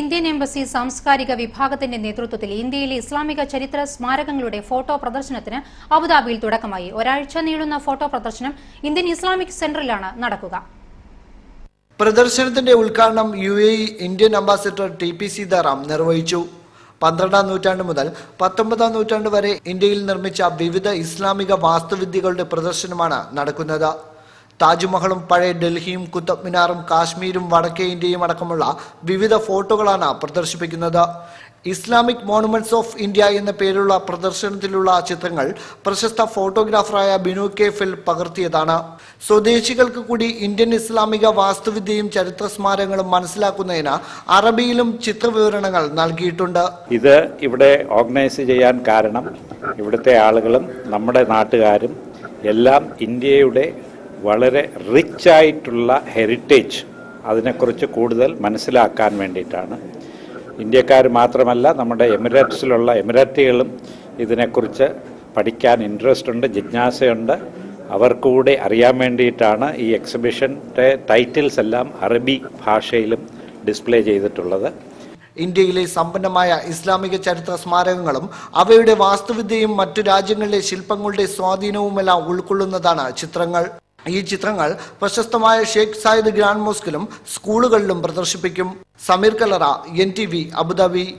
Indian embassy സാംസ്കാരിക വിഭാഗത്തിന്റെ നേതൃത്വത്തിൽ ഇന്ത്യയിലെ ഇസ്ലാമിക ചരിത്ര സ്മാരകങ്ങളുടെ ഫോട്ടോ പ്രദർശനത്തിന് അബുദാബിയിൽ തുടക്കമായി. ഒരാഴ്ച നീളുന്ന ഫോട്ടോ പ്രദർശനം ഇന്ത്യൻ ഇസ്ലാമിക് സെന്ററിലാണ് നടക്കുക. പ്രദർശനത്തിന്റെ ഉദ്ഘാടനം U A Indian ambassador T P Seetharam നിർവഹിച്ചു. പന്ത്രണ്ടാം നൂറ്റാണ്ട് മുതൽ പത്തൊമ്പതാം നൂറ്റാണ്ട് വരെ ഇന്ത്യയിൽ നിർമ്മിച്ച വിവിധ ഇസ്ലാമിക വാസ്തുവിദ്യകളുടെ പ്രദർശനമാണ് നടക്കുന്നത്. താജ്മഹലും പഴയ ഡൽഹിയും കുത്തബ് മിനാറും കാശ്മീരും വടക്കേ ഇന്ത്യയും അടക്കമുള്ള വിവിധ ഫോട്ടോകളാണ് പ്രദർശിപ്പിക്കുന്നത്. ഇസ്ലാമിക് മോണുമെന്റ്സ് ഓഫ് ഇന്ത്യ എന്ന പേരുള്ള പ്രദർശനത്തിലുള്ള ചിത്രങ്ങൾ പ്രശസ്ത ഫോട്ടോഗ്രാഫറായ ബിനു കെ ഫിൽ പകർത്തിയതാണ്. സ്വദേശികൾക്ക് കൂടി ഇന്ത്യൻ ഇസ്ലാമിക വാസ്തുവിദ്യയും ചരിത്ര സ്മാരകങ്ങളും മനസ്സിലാക്കുന്നതിന് അറബിയിലും ചിത്രവിവരണങ്ങൾ നൽകിയിട്ടുണ്ട്. ഇത് ഇവിടെ ഓർഗനൈസ് ചെയ്യാൻ കാരണം ഇവിടുത്തെ ആളുകളും നമ്മുടെ നാട്ടുകാരും എല്ലാം ഇന്ത്യയുടെ വളരെ റിച്ച് ആയിട്ടുള്ള ഹെറിറ്റേജ് അതിനെക്കുറിച്ച് കൂടുതൽ മനസ്സിലാക്കാൻ വേണ്ടിയിട്ടാണ്. ഇന്ത്യക്കാർ മാത്രമല്ല നമ്മുടെ എമിറേറ്റ്സിലുള്ള എമിറേറ്റുകളും ഇതിനെക്കുറിച്ച് പഠിക്കാൻ ഇൻട്രസ്റ്റ് ഉണ്ട് ജിജ്ഞാസയുണ്ട്. അവർക്കൂടെ അറിയാൻ വേണ്ടിയിട്ടാണ് ഈ എക്സിബിഷന്റെ ടൈറ്റിൽസ് എല്ലാം അറബി ഭാഷയിലും ഡിസ്പ്ലേ ചെയ്തിട്ടുള്ളത്. ഇന്ത്യയിലെ സമ്പന്നമായ ഇസ്ലാമിക ചരിത്ര സ്മാരകങ്ങളും അവയുടെ വാസ്തുവിദ്യയും മറ്റു രാജ്യങ്ങളിലെ ശില്പങ്ങളുടെ സ്വാധീനവുമെല്ലാം ഉൾക്കൊള്ളുന്നതാണ് ചിത്രങ്ങൾ. ഈ ചിത്രങ്ങൾ പ്രശസ്തമായ ഷെയ്ഖ് സായിദ് ഗ്രാൻഡ് മോസ്കിലും സ്കൂളുകളിലും പ്രദർശിപ്പിക്കും. Sameer Kalara N T V Abu Dhabi